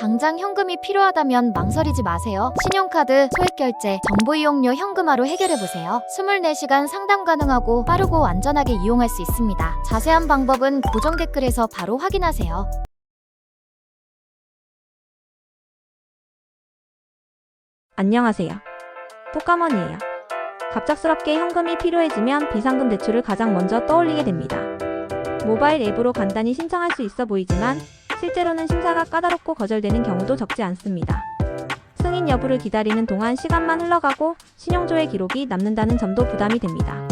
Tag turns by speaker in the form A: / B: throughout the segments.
A: 당장 현금이 필요하다면 망설이지 마세요. 신용카드, 소액결제, 정보 이용료 현금화로 해결해보세요. 24시간 상담 가능하고 빠르고 안전하게 이용할 수 있습니다. 자세한 방법은 고정 댓글에서 바로 확인하세요.
B: 안녕하세요. 똑까머니예요. 갑작스럽게 현금이 필요해지면 비상금 대출을 가장 먼저 떠올리게 됩니다. 모바일 앱으로 간단히 신청할 수 있어 보이지만 실제로는 심사가 까다롭고 거절되는 경우도 적지 않습니다. 승인 여부를 기다리는 동안 시간만 흘러가고 신용조회 기록이 남는다는 점도 부담이 됩니다.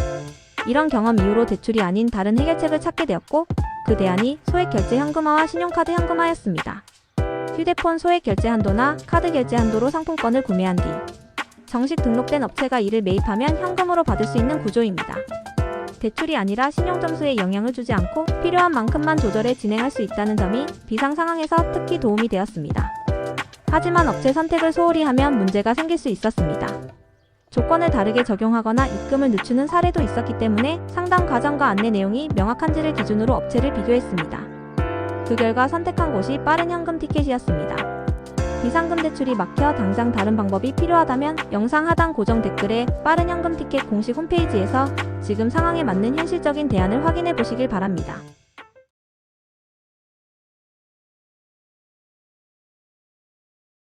B: 이런 경험 이후로 대출이 아닌 다른 해결책을 찾게 되었고 그 대안이 소액 결제 현금화와 신용카드 현금화였습니다. 휴대폰 소액 결제 한도나 카드 결제 한도로 상품권을 구매한 뒤 정식 등록된 업체가 이를 매입하면 현금으로 받을 수 있는 구조입니다. 대출이 아니라 신용점수에 영향을 주지 않고 필요한 만큼만 조절해 진행할 수 있다는 점이 비상 상황에서 특히 도움이 되었습니다. 하지만 업체 선택을 소홀히 하면 문제가 생길 수 있었습니다. 조건을 다르게 적용하거나 입금을 늦추는 사례도 있었기 때문에 상담 과정과 안내 내용이 명확한지를 기준으로 업체를 비교했습니다. 그 결과 선택한 곳이 빠른 현금 티켓이었습니다. 비상금 대출이 막혀 당장 다른 방법이 필요하다면 영상 하단 고정 댓글에 빠른 현금 티켓 공식 홈페이지에서 지금 상황에 맞는 현실적인 대안을 확인해 보시길 바랍니다.